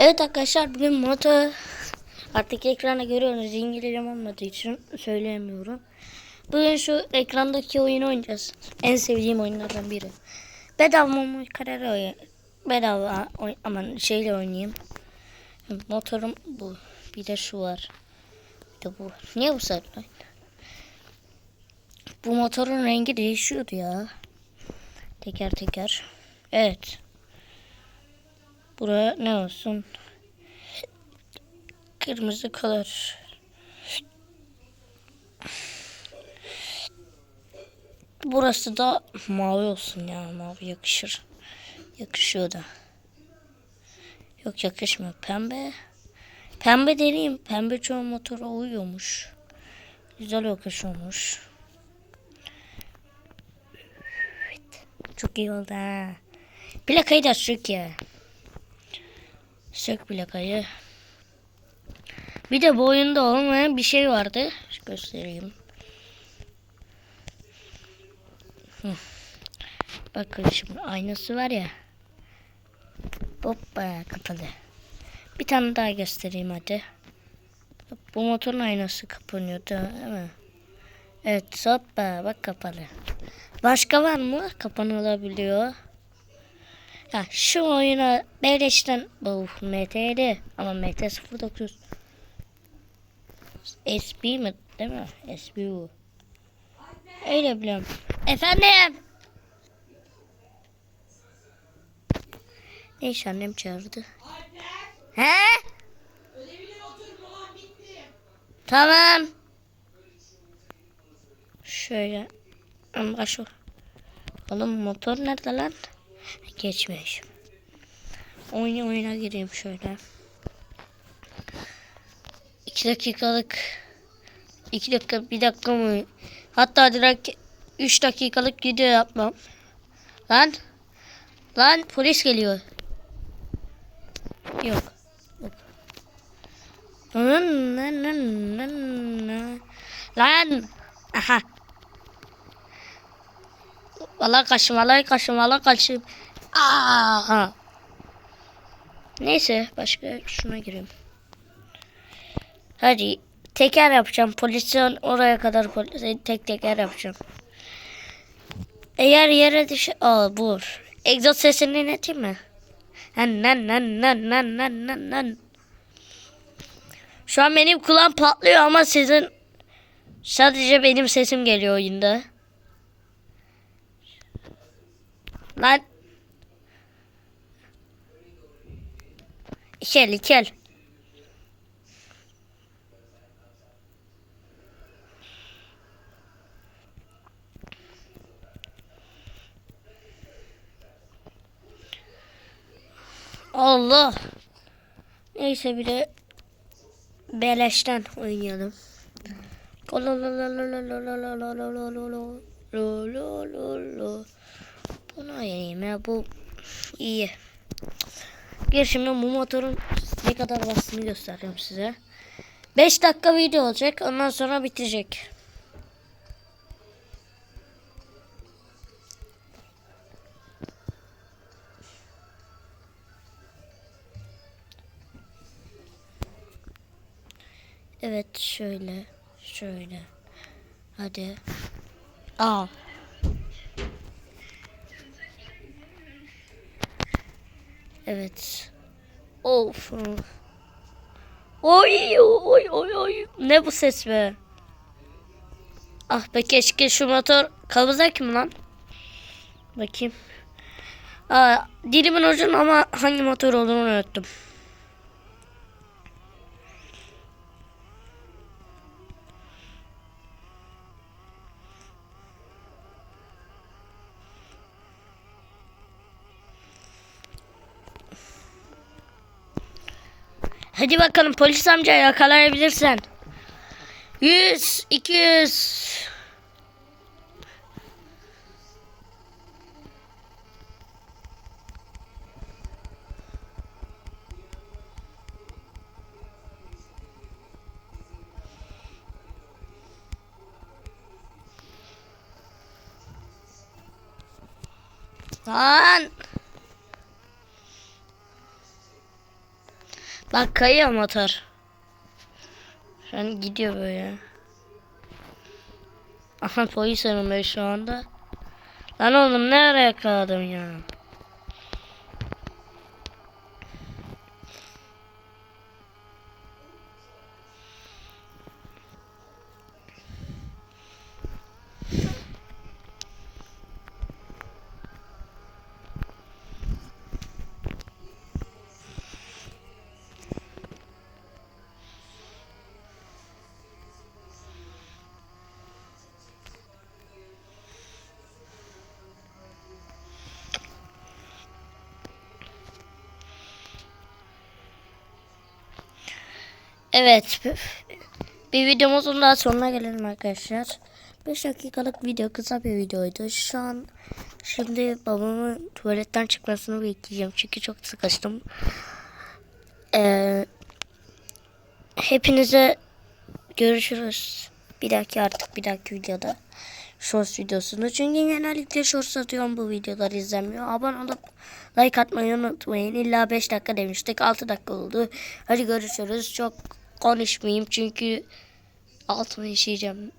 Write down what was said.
Evet arkadaşlar bugün motor artık ekranda görüyorsunuz İngilizcem olmadığı için söyleyemiyorum. Bugün şu ekrandaki oyunu oynayacağız. En sevdiğim oyunlardan biri. Bedava mı kararı oyun. Bedava oy aman şeyle oynayayım. Motorum bu. Bir de şu var. Bir de bu. Niye bu sarı? Bu motorun rengi değişiyordu ya. Teker teker. Evet. Buraya ne olsun? Kırmızı kalır. Burası da mavi olsun ya. Mavi yakışır. Yakışıyor da. Yok yakışmıyor. Pembe. Pembe deneyim. Pembe çoğu motora uyuyormuş. Güzel yakışıyormuş. Evet. Çok iyi oldu ha. Plakayı da sök ya. Sök plakayı. Bir de bu oyunda olmayan bir şey vardı. Göstereyim. Hı. Bakın şimdi aynası var ya. Hoppa kapalı. Bir tane daha göstereyim hadi. Bu motorun aynası kapanıyordu değil mi? Evet hoppa bak kapalı. Başka var mı? Kapanılabiliyor. Ya şu oyuna beleşten bu MT'de ama MT 09 SB mi değil mi? SB bu. Öyle biliyorum. Efendim. Neyse annem çağırdı. He? Tamam. Şöyle. Ama şu. Oğlum motor nerede lan? Geçmiş. Oyuna oyuna gireyim şöyle. 2 dakikalık 2 dakika bir dakika mı? Hatta direkt 3 dakikalık video yapmam. Lan lan polis geliyor. Yok. Yok. Lan lan lan lan. Lan. Aha. Valla kaçım, valla kaçım. Aa. Neyse başka şuna gireyim. Hadi teker yapacağım. Polisin oraya kadar tek teker yapacağım. Eğer yere düş... Aa bur. Egzoz sesini dinleteyim mi? Nan nan nan nan nan nan nan nan. Şu an benim kulağım patlıyor ama sizin sadece benim sesim geliyor oyunda. Lan. İçel içel. Allah. Neyse bir de beleşten oynayalım. Bunu oynayayım ya bu iyi. Gel şimdi bu motorun ne kadar bastığını göstereceğim size. 5 dakika video olacak ondan sonra bitecek. Evet şöyle şöyle. Hadi. Aa. Evet. Of. Oy oy oy oy. Ne bu ses be? Ah be keşke şu motor Kawasaki mi lan? Bakayım. Aa, dilimin ucun ama hangi motor olduğunu unuttum. Hadi bakalım polis amca yakalayabilirsen. 100, 200. Lan. Bak kayıyor motor. Şu an gidiyor böyle. Aha polis önümde şu anda. Lan oğlum nereye yakaladım ya? Evet. Bir videomuzun daha sonuna gelelim arkadaşlar. 5 dakikalık video kısa bir videoydu. Şu an şimdi babamın tuvaletten çıkmasını bekleyeceğim. Çünkü çok sıkıştım. Ee, hepinize görüşürüz. Bir dahaki artık bir dahaki videoda. Shorts videosunda. Çünkü genellikle shorts atıyorum bu videolar izlenmiyor. Abone olup like atmayı unutmayın. İlla 5 dakika demiştik. 6 dakika oldu. Hadi görüşürüz. Çok konuşmayayım çünkü altıma işeyeceğim.